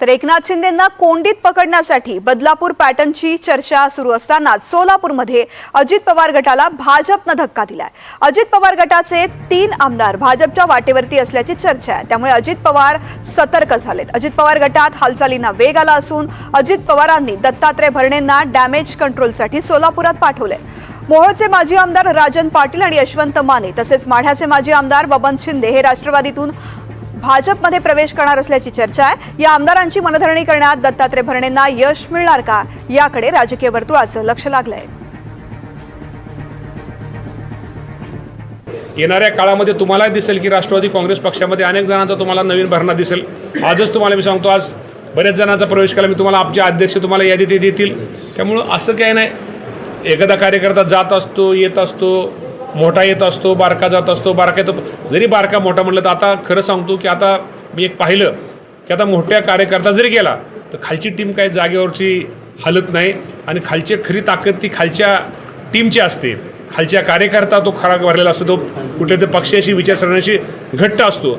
तर एकनाथ शिंदेंना कोंडीत पकडण्यासाठी बदलापूर पॅटर्नची चर्चा सुरू असतानाच सोलापूरमध्ये अजित पवार गटाला भाजपनं धक्का दिलाय. अजित पवार गटाचे तीन आमदार भाजपच्या वाटेवरती असल्याची चर्चा आहे. त्यामुळे अजित पवार सतर्क झालेत. अजित पवार गटात हालचालींना वेग आला असून अजित पवारांनी दत्तात्रय भरणेंना डॅमेज कंट्रोलसाठी सोलापुरात पाठवले मोहोळचे माजी आमदार राजन पाटील आणि यशवंत माने तसेच माढ्याचे माजी आमदार बबन शिंदे हे राष्ट्रवादीतून भाजपमध्ये प्रवेश करणार असल्याची चर्चा आहे. या आमदारांची मनधरणी करण्यात दत्तात्रय भरणेंना यश मिळणार का? याकडे राजकीय वर्तुळाचं लक्ष लागलंय. येणाऱ्या काळामध्ये तुम्हाला दिसेल की राष्ट्रवादी काँग्रेस पक्षामध्ये अनेक जणांचा तुम्हाला नवीन भरणा दिसेल. आजच तुम्हाला मी सांगतो आज बऱ्याच जणांचा प्रवेश केला. मी तुम्हाला आमचे अध्यक्ष तुम्हाला यादी ते देतील. त्यामुळं असं काही नाही. एखादा कार्यकर्ता जात असतो येत असतो मोठा येत असतो बारका जात असतो बारका येतो जरी बारका मोठा म्हटलं तर आता खरं सांगतो की आता मी एक पाहिलं की आता मोठ्या कार्यकर्ता जरी गेला तर खालची टीम काही जागेवरची हलत नाही आणि खालची खरी ताकद ती खालच्या टीमची असते. खालच्या कार्यकर्ता तो खरा भरलेला असतो तो कुठल्या तरी पक्षाशी विचारसरण्याशी घट्ट असतो.